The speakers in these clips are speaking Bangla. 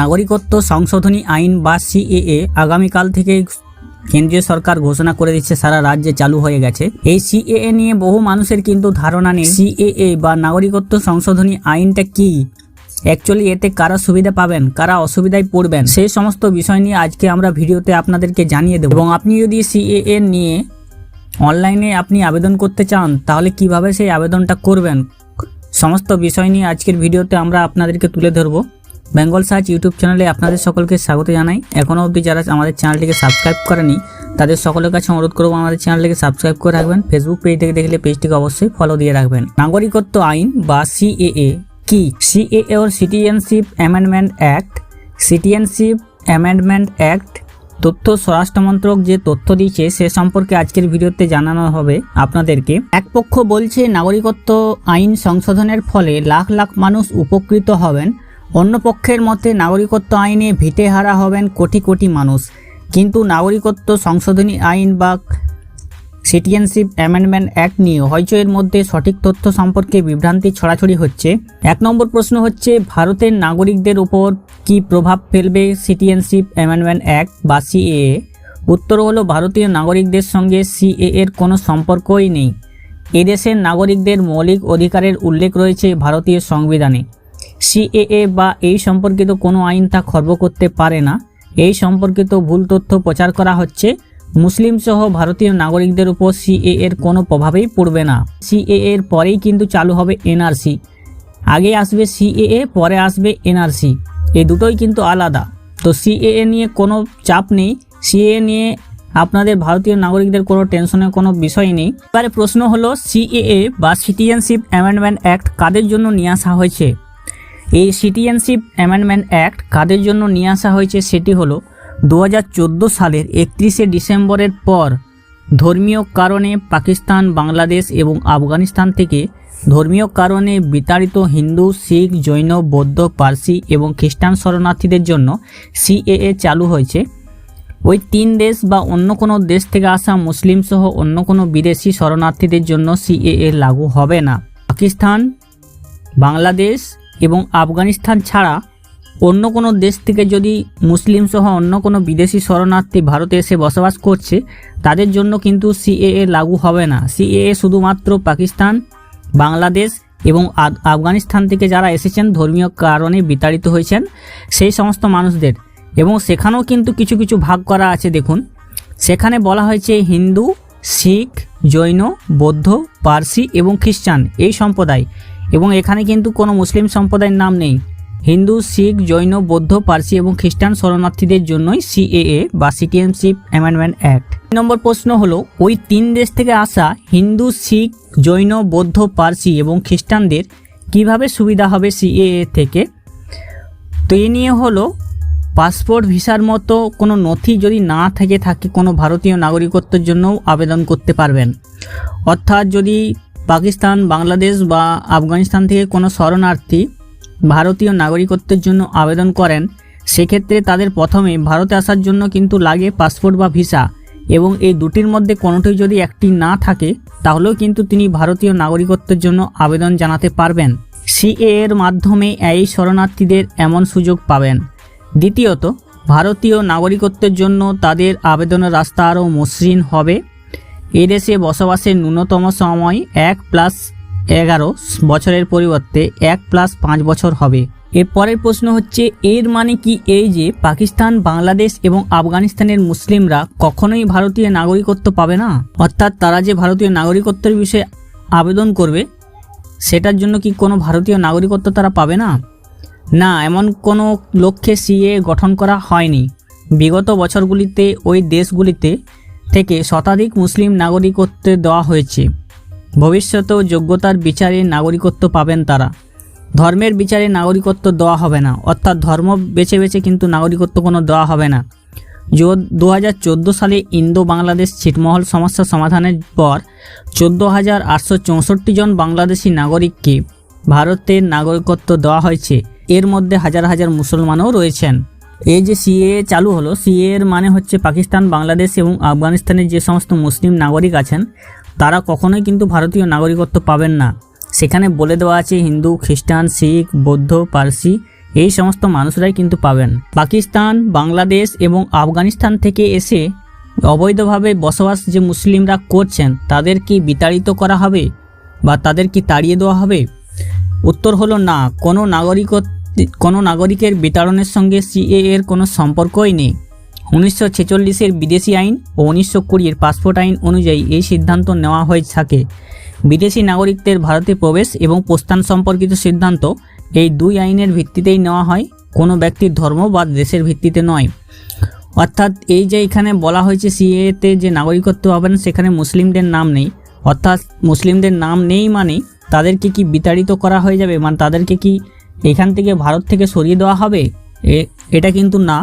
নাগরিকত্ব সংশোধনী আইন বা সিএএ আগামীকাল থেকে কেন্দ্রীয় সরকার ঘোষণা করে দিচ্ছে, সারা রাজ্যে চালু হয়ে গেছে। এই সিএএ নিয়ে বহু মানুষের কিন্তু ধারণা নেই, সিএএ বা নাগরিকত্ব সংশোধনী আইনটা কি? অ্যাকচুয়ালি এতে কারা সুবিধা পাবেন, কারা অসুবিধায় পড়বেন সেই সমস্ত বিষয় নিয়ে আজকে আমরা ভিডিওতে আপনাদেরকে জানিয়ে দেবো। এবং আপনি যদি সিএএ নিয়ে অনলাইনে আপনি আবেদন করতে চান, তাহলে কীভাবে সেই আবেদনটা করবেন? সমস্ত বিষয় নিয়ে আজকের ভিডিওতে আমরা আপনাদেরকে তুলে ধরবো। বেঙ্গল সার্চ ইউটিউব চ্যানেলে আপনাদের সকলকে স্বাগত জানাই। এখনও অবধি যারা আমাদের চ্যানেলটিকে সাবস্ক্রাইব করেনি, তাদের সকলের কাছে অনুরোধ করব আমাদের চ্যানেলটিকে সাবস্ক্রাইব করে রাখবেন। ফেসবুক পেজ থেকে দেখলে পেজটিকে অবশ্যই ফলো দিয়ে রাখবেন। নাগরিকত্ব আইন বা সিএএ কি? CAA or citizenship amendment act citizenship amendment act তথ্য স্বরাষ্ট্রমন্ত্রক যে তথ্য দিয়েছে, সে সম্পর্কে আজকের ভিডিওতে জানানো হবে আপনাদেরকে। এক পক্ষ বলছে, নাগরিকত্ব আইন সংশোধনের ফলে লাখ লাখ মানুষ উপকৃত হবেন। অন্য পক্ষের মতে নাগরিকত্ব আইনে ভিটেহারা হবেন কোটি কোটি মানুষ। কিন্তু নাগরিকত্ব সংশোধনী আইন বা সিটিজেনশিপ অ্যামেন্ডমেন্ট অ্যাক্ট নিয়ে হইচয়ের মধ্যে সঠিক তথ্য সম্পর্কে বিভ্রান্তি ছড়াছড়ি হচ্ছে। এক নম্বর প্রশ্ন হচ্ছে, ভারতের নাগরিকদের উপর কি প্রভাব ফেলবে সিটিজেনশিপ অ্যামেন্ডমেন্ট অ্যাক্ট বা সিএএ উত্তর হলো, ভারতীয় নাগরিকদের সঙ্গে সিএ এর কোনো সম্পর্কই নেই। এদেশের নাগরিকদের মৌলিক অধিকারের উল্লেখ রয়েছে ভারতীয় সংবিধানে। সিএএ বা এই সম্পর্কিত কোনো আইন তা খর্ব করতে পারে না। এই সম্পর্কিত ভুল তথ্য প্রচার করা হচ্ছে। মুসলিম সহ ভারতীয় নাগরিকদের উপর সিএ এর কোনো প্রভাবেই পড়বে না। সিএ এর পরেই কিন্তু চালু হবে এনআরসি। আগে আসবে সিএএ, পরে আসবে এনআরসি। এই দুটোই কিন্তু আলাদা। তো সিএএ নিয়ে কোনো চাপ নেই। সিএ নিয়ে আপনাদের ভারতীয় নাগরিকদের কোনো টেনশনের কোনো বিষয় নেই। এবারে প্রশ্ন হলো, সিএএ বা সিটিজেনশিপ অ্যামেন্ডমেন্ট অ্যাক্ট কাদের জন্য নিয়ে আসা হয়েছে? এই সিটিজেনশিপ অ্যামেন্ডমেন্ট অ্যাক্ট কাদের জন্য নিয়ে আসা হয়েছে সেটি হলো দু সালের একত্রিশে ডিসেম্বরের পর ধর্মীয় কারণে পাকিস্তান, বাংলাদেশ এবং আফগানিস্তান থেকে ধর্মীয় কারণে বিতাড়িত হিন্দু, শিখ, জৈন, বৌদ্ধ, পার্সি এবং খ্রিস্টান শরণার্থীদের জন্য সিএএ চালু হয়েছে। ওই তিন দেশ বা অন্য কোনো দেশ থেকে আসা মুসলিম সহ অন্য কোনো বিদেশি শরণার্থীদের জন্য সিএএ লাগু হবে না। পাকিস্তান, বাংলাদেশ এবং আফগানিস্তান ছাড়া অন্য কোনো দেশ থেকে যদি মুসলিম সহ অন্য কোনো বিদেশি শরণার্থী ভারতে এসে বসবাস করছে, তাদের জন্য কিন্তু সিএএ লাগু হবে না। সিএএ শুধুমাত্র পাকিস্তান, বাংলাদেশ এবং আফ- আফগানিস্তান থেকে যারা এসেছেন, ধর্মীয় কারণে বিতাড়িত হয়েছেন, সেই সমস্ত মানুষদের। এবং সেখানেও কিন্তু কিছু কিছু ভাগ করা আছে, দেখুন। সেখানে বলা হয়েছে হিন্দু, শিখ, জৈন, বৌদ্ধ, পার্সি এবং খ্রিস্টান এই সম্প্রদায়। এবং এখানে কিন্তু কোনো মুসলিম সম্প্রদায়ের নাম নেই। হিন্দু, শিখ, জৈন, বৌদ্ধ, পার্সি এবং খ্রিস্টান শরণার্থীদের জন্যই সিএএ বা সিটিজেনশিপ অ্যামেন্ডমেন্ট অ্যাক্ট। তিন নম্বর প্রশ্ন হলো, ওই তিন দেশ থেকে আসা হিন্দু, শিখ, জৈন, বৌদ্ধ, পার্সি এবং খ্রিস্টানদের কীভাবে সুবিধা হবে সিএএ থেকে? তো এ নিয়ে হলো, পাসপোর্ট, ভিসার মতো কোনো নথি যদি না থেকে থাকে কোনো ভারতীয় নাগরিকত্বের জন্যও আবেদন করতে পারবেন। অর্থাৎ যদি পাকিস্তান, বাংলাদেশ বা আফগানিস্তান থেকে কোনো শরণার্থী ভারতীয় নাগরিকত্বের জন্য আবেদন করেন, সেক্ষেত্রে তাদের প্রথমে ভারতে আসার জন্য কিন্তু লাগে পাসপোর্ট বা ভিসা এবং এই দুটির মধ্যে কোনোটি যদি একটি না থাকে, তাহলেও কিন্তু তিনি ভারতীয় নাগরিকত্বের জন্য আবেদন জানাতে পারবেন। সিএ এর মাধ্যমে এই শরণার্থীদের এমন সুযোগ পাবেন। দ্বিতীয়ত, ভারতীয় নাগরিকত্বের জন্য তাদের আবেদনের রাস্তা আরও মসৃণ হবে। এদেশে বসবাসের ন্যূনতম সময় এক প্লাস এগারো বছরের পরিবর্তে এক প্লাস পাঁচ বছর হবে। এর পরের প্রশ্ন হচ্ছে, এর মানে কি এই যে পাকিস্তান, বাংলাদেশ এবং আফগানিস্তানের মুসলিমরা কখনোই ভারতীয় নাগরিকত্ব পাবে না? অর্থাৎ তারা যে ভারতীয় নাগরিকত্বের বিষয়ে আবেদন করবে, সেটার জন্য কি কোনো ভারতীয় নাগরিকত্ব তারা পাবে না? না, এমন কোনো লক্ষ্যে সিএ গঠন করা হয়নি। বিগত বছরগুলিতে ওই দেশগুলিতে থেকে শতাধিক মুসলিম নাগরিকত্ব দেওয়া হয়েছে। ভবিষ্যতেও যোগ্যতার বিচারে নাগরিকত্ব পাবেন তারা। ধর্মের বিচারে নাগরিকত্ব দেওয়া হবে না, অর্থাৎ ধর্ম বেছে বেছে কিন্তু নাগরিকত্ব কোনো দেওয়া হবে না। দু হাজার চোদ্দ সালে ইন্দো বাংলাদেশ ছিটমহল সমস্যা সমাধানের পর চোদ্দ হাজার আটশো চৌষট্টি জন বাংলাদেশি নাগরিককে ভারতের নাগরিকত্ব দেওয়া হয়েছে। এর মধ্যে হাজার হাজার মুসলমানও রয়েছেন। এই যে সিএ চালু হলো সিএ এর মানে হচ্ছে পাকিস্তান, বাংলাদেশ এবং আফগানিস্তানের যে সমস্ত মুসলিম নাগরিক আছেন, তারা কখনোই কিন্তু ভারতীয় নাগরিকত্ব পাবেন না। সেখানে বলে দেওয়া আছে হিন্দু, খ্রিস্টান, শিখ, বৌদ্ধ, পার্সি, এই সমস্ত মানুষরাই কিন্তু পাবেন। পাকিস্তান, বাংলাদেশ এবং আফগানিস্তান থেকে এসে অবৈধভাবে বসবাস যে মুসলিমরা করছেন, তাদের কি বিতাড়িত করা হবে বা তাদের কি তাড়িয়ে দেওয়া হবে? উত্তর হলো না। কোনো নাগরিক কোনো নাগরিকের বিতাড়নের সঙ্গে সিএ এর কোনো সম্পর্কই নেই। উনিশশো ছেচল্লিশের বিদেশি আইন ও উনিশশো কুড়ির পাসপোর্ট আইন অনুযায়ী এই সিদ্ধান্ত নেওয়া হয়ে থাকে। বিদেশি নাগরিকদের ভারতে প্রবেশ এবং প্রস্থান সম্পর্কিত সিদ্ধান্ত এই দুই আইনের ভিত্তিতেই নেওয়া হয়, কোনো ব্যক্তির ধর্ম বা দেশের ভিত্তিতে নয়। অর্থাৎ এই যে এখানে বলা হয়েছে সিএতে যে নাগরিকত্ব পাবেন, সেখানে মুসলিমদের নাম নেই। অর্থাৎ মুসলিমদের নাম নেই মানে তাদেরকে কি বিতাড়িত করা হয়ে যাবে? মানে তাদেরকে কি এখান থেকে ভারত থেকে সরিয়ে দেওয়া হবে? এটা কিন্তু না।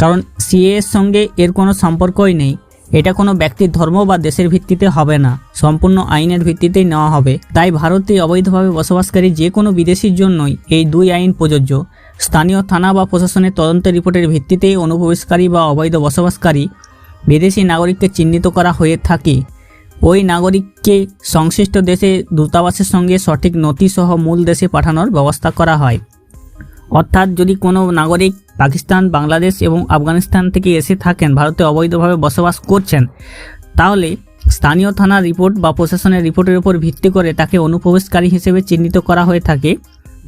কারণ সিএ এর সঙ্গে এর কোনো সম্পর্কই নেই। এটা কোনো ব্যক্তির ধর্ম বা দেশের ভিত্তিতে হবে না। সম্পূর্ণ আইনের ভিত্তিতেই নেওয়া হবে। তাই ভারতে অবৈধভাবে বসবাসকারী যে কোনো বিদেশির জন্যই এই দুই আইন প্রযোজ্য। স্থানীয় থানা বা প্রশাসনের তদন্ত রিপোর্টের ভিত্তিতেই অনুপ্রবেশকারী বা অবৈধ বসবাসকারী বিদেশি নাগরিককে চিহ্নিত করা হয়ে থাকে। ওই নাগরিককে সংশ্লিষ্ট দেশে দূতাবাসের সঙ্গে সঠিক নথিসহ মূল দেশে পাঠানোর ব্যবস্থা করা হয়। অর্থাৎ যদি কোনো নাগরিক পাকিস্তান, বাংলাদেশ এবং আফগানিস্তান থেকে এসে থাকেন, ভারতে অবৈধভাবে বসবাস করছেন, তাহলে স্থানীয় থানার রিপোর্ট বা প্রশাসনের রিপোর্টের উপর ভিত্তি করে তাকে অনুপ্রবেশকারী হিসেবে চিহ্নিত করা হয়ে থাকে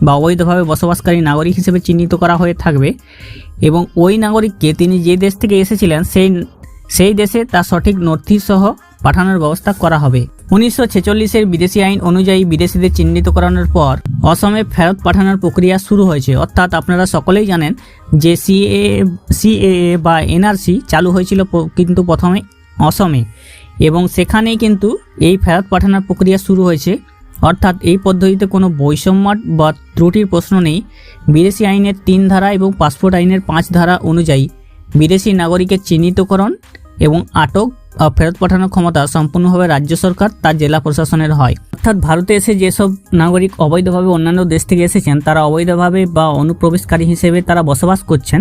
বা অবৈধভাবে বসবাসকারী নাগরিক হিসেবে চিহ্নিত করা হয়ে থাকবে এবং ওই নাগরিককে তিনি যে দেশ থেকে এসেছিলেন, সেই সেই দেশে তার সঠিক নথি সহ পাঠানোর ব্যবস্থা করা হবে। উনিশশো ছেচল্লিশের বিদেশি আইন অনুযায়ী বিদেশিদের চিহ্নিত করানোর পর অসমে ফেরত পাঠানোর প্রক্রিয়া শুরু হয়েছে। অর্থাৎ আপনারা সকলেই জানেন যে সিএ সিএএ বা এনআরসি চালু হয়েছিল কিন্তু প্রথমে অসমে। এবং সেখানেই কিন্তু এই ফেরত পাঠানোর প্রক্রিয়া শুরু হয়েছে। অর্থাৎ এই পদ্ধতিতে কোনো বৈষম্য বা ত্রুটির প্রশ্ন নেই। বিদেশি আইনের তিন ধারা এবং পাসপোর্ট আইনের পাঁচ ধারা অনুযায়ী বিদেশি নাগরিকের চিহ্নিতকরণ এবং আটক ফেরত পাঠানোর ক্ষমতা সম্পূর্ণভাবে রাজ্য সরকার তার জেলা প্রশাসনের হয়। অর্থাৎ ভারতে এসে যেসব নাগরিক অবৈধভাবে অন্যান্য দেশ থেকে এসেছেন, তারা অবৈধভাবে বা অনুপ্রবেশকারী হিসেবে তারা বসবাস করছেন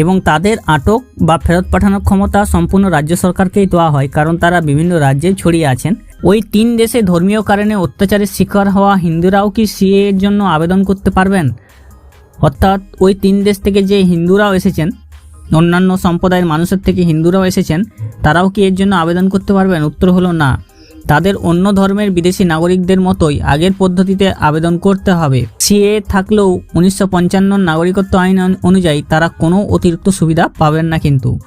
এবং তাদের আটক বা ফেরত পাঠানোর ক্ষমতা সম্পূর্ণ রাজ্য সরকারকেই দেওয়া হয়, কারণ তারা বিভিন্ন রাজ্যে ছড়িয়ে আছেন। ওই তিন দেশে ধর্মীয় কারণে অত্যাচারের শিকার হওয়া হিন্দুরাও কি সিএ এর জন্য আবেদন করতে পারবেন? অর্থাৎ ওই তিন দেশ থেকে যে হিন্দুরাও এসেছেন অন্যান্য সম্প্রদায়ের মানুষের থেকে হিন্দুরাও এসেছেন, তারাও কি এর জন্য আবেদন করতে পারবেন? উত্তর হলো না। তাদের অন্য ধর্মের বিদেশি নাগরিকদের মতোই আগের পদ্ধতিতে আবেদন করতে হবে। সিএ থাকলেও উনিশশো পঞ্চান্ন নাগরিকত্ব আইন অনুযায়ী তারা কোনো অতিরিক্ত সুবিধা পাবেন না কিন্তু।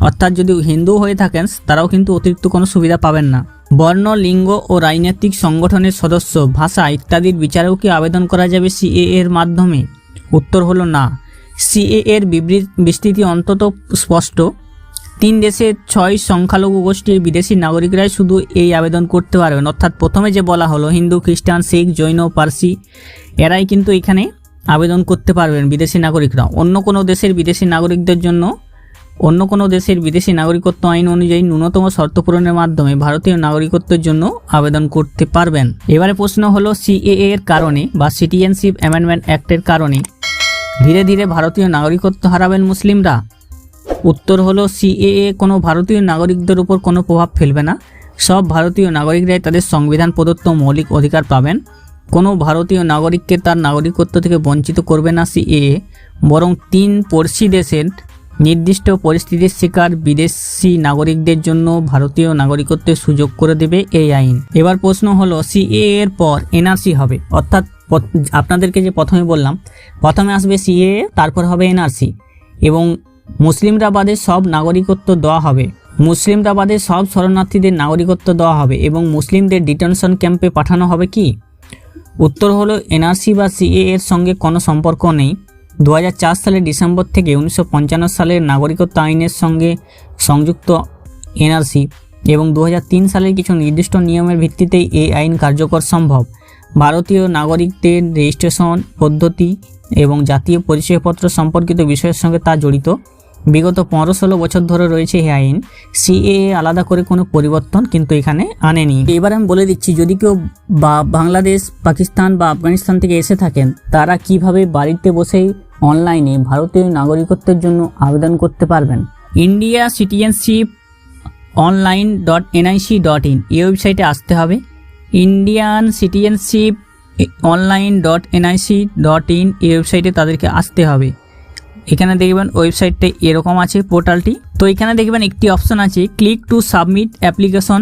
অর্থাৎ যদি হিন্দু হয়ে থাকেন, তারাও কিন্তু অতিরিক্ত কোনো সুবিধা পাবেন না। বর্ণ, লিঙ্গ ও রাজনৈতিক সংগঠনের সদস্য, ভাষা ইত্যাদির বিচারেও কি আবেদন করা যাবে সিএ এর মাধ্যমে? উত্তর হলো না। সিএ এর বিস্তৃতি অন্তত স্পষ্ট। তিন দেশের ছয় সংখ্যালঘু গোষ্ঠীর বিদেশি নাগরিকরাই শুধু এই আবেদন করতে পারবেন। অর্থাৎ প্রথমে যে বলা হলো, হিন্দু, খ্রিস্টান, শিখ, জৈন, পার্সি, এরাই কিন্তু এখানে আবেদন করতে পারবেন বিদেশি নাগরিকরা। অন্য কোনো দেশের বিদেশি নাগরিকদের জন্য অন্য কোনো দেশের বিদেশি নাগরিকত্ব আইন অনুযায়ী ন্যূনতম শর্ত পূরণের মাধ্যমে ভারতীয় নাগরিকত্বের জন্য আবেদন করতে পারবেন। এবারে প্রশ্ন হলো সিএএ এর কারণে বা সিটিজেনশিপ অ্যামেন্ডমেন্ট অ্যাক্টের কারণে ধীরে ধীরে ভারতীয় নাগরিকত্ব হারাবেন মুসলিমরা। উত্তর হলো, সিএএ কোনো ভারতীয় নাগরিকদের উপর কোনো প্রভাব ফেলবে না। সব ভারতীয় নাগরিকরাই তাদের সংবিধান, প্রদত্ত মৌলিক অধিকার পাবেন। কোনো ভারতীয় নাগরিককে তার নাগরিকত্ব থেকে বঞ্চিত করবে না সিএএ। বরং তিন পড়শি দেশের নির্দিষ্ট পরিস্থিতির শিকার বিদেশি নাগরিকদের জন্য ভারতীয় নাগরিকত্বের সুযোগ করে দেবে এই আইন। এবার প্রশ্ন হলো সিএ এর পর এনআরসি হবে? অর্থাৎ আপনাদেরকে যে প্রথমে বললাম, প্রথমে আসবে সিএ, তারপর হবে এনআরসি। এবং মুসলিমরা বাদে সব নাগরিকত্ব দেওয়া হবে। মুসলিমরা বাদে সব শরণার্থীদের নাগরিকত্ব দেওয়া হবে এবং মুসলিমদের ডিটেনশন ক্যাম্পে পাঠানো হবে কি? উত্তর হলো, এনআরসি বা সিএ এর সঙ্গে কোনো সম্পর্ক নেই। দু হাজার চার সালের ডিসেম্বর থেকে উনিশশো পঞ্চান্ন সালের নাগরিকত্ব আইনের সঙ্গে সংযুক্ত এনআরসি এবং দু হাজার তিন সালের কিছু নির্দিষ্ট নিয়মের ভিত্তিতেই এই আইন কার্যকর সম্ভব। ভারতীয় নাগরিকদের রেজিস্ট্রেশন পদ্ধতি এবং জাতীয় পরিচয়পত্র সম্পর্কিত বিষয়ের সঙ্গে তা জড়িত। বিগত পনেরো ষোলো বছর ধরে রয়েছে এই আইন। সিএ আলাদা করে কোনো পরিবর্তন কিন্তু এখানে আনেনি। এবার আমি বলে দিচ্ছি, যদি কেউ বা বাংলাদেশ, পাকিস্তান বা আফগানিস্তান থেকে এসে থাকেন, তারা কীভাবে বাড়িতে বসেই অনলাইনে ভারতীয় নাগরিকত্বের জন্য আবেদন করতে পারবেন? India citizenship online dot NIC dot in. এই ওয়েবসাইটে আসতে হবে। Indian citizenship online dot NIC dot in এই ওয়েবসাইটে তাদেরকে আসতে হবে। এখানে দেখবেন ওয়েবসাইটটা এরকম আছে পোর্টালটি তো এখানে দেখবেন একটি অপশন আছে click to submit application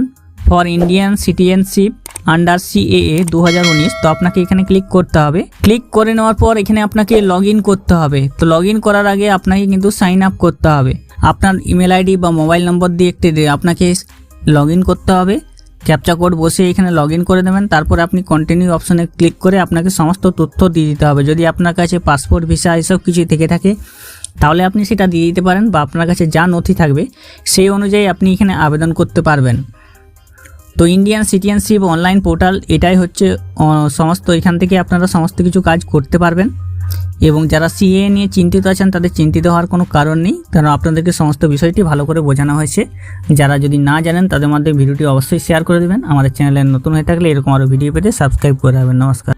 for Indian citizenship under CAA দু হাজার উনিশ। তো আপনাকে এখানে ক্লিক করতে হবে। ক্লিক করে নেওয়ার পর এখানে আপনাকে লগ করতে হবে। তো লগ করার আগে আপনাকে কিন্তু সাইন আপ করতে হবে। আপনার ইমেল আইডি বা মোবাইল নম্বর দিয়ে একটি আপনাকে লগ করতে হবে। ক্যাপচা কোড বসে এখানে লগ করে দেবেন। তারপর আপনি কন্টিনিউ অপশনে ক্লিক করে আপনাকে সমস্ত তথ্য দিয়ে দিতে হবে। যদি আপনার কাছে পাসপোর্ট ভিসা এসব কিছু থেকে থাকে, তাহলে আপনি সেটা দিয়ে দিতে পারেন বা আপনার কাছে যা নথি থাকবে, সেই অনুযায়ী আপনি এখানে আবেদন করতে পারবেন। তো ইন্ডিয়ান সিটিজেনশিপ অনলাইন পোর্টাল এটাই হচ্ছে সমস্ত, এখান থেকে আপনারা সমস্ত কিছু কাজ করতে পারবেন। এবং যারা সিএ নিয়ে চিন্তিত আছেন, তাদের চিন্তিত হওয়ার কোনো কারণ নেই। কারণ আপনাদেরকে সমস্ত বিষয়টি ভালো করে বোঝানো হয়েছে। যারা যদি না জানেন, তাদের মধ্যে ভিডিওটি অবশ্যই শেয়ার করে দেবেন। আমাদের চ্যানেলে নতুন হয়ে থাকলে এরকম আরও ভিডিও পেতে সাবস্ক্রাইব করে রাখবেন। নমস্কার।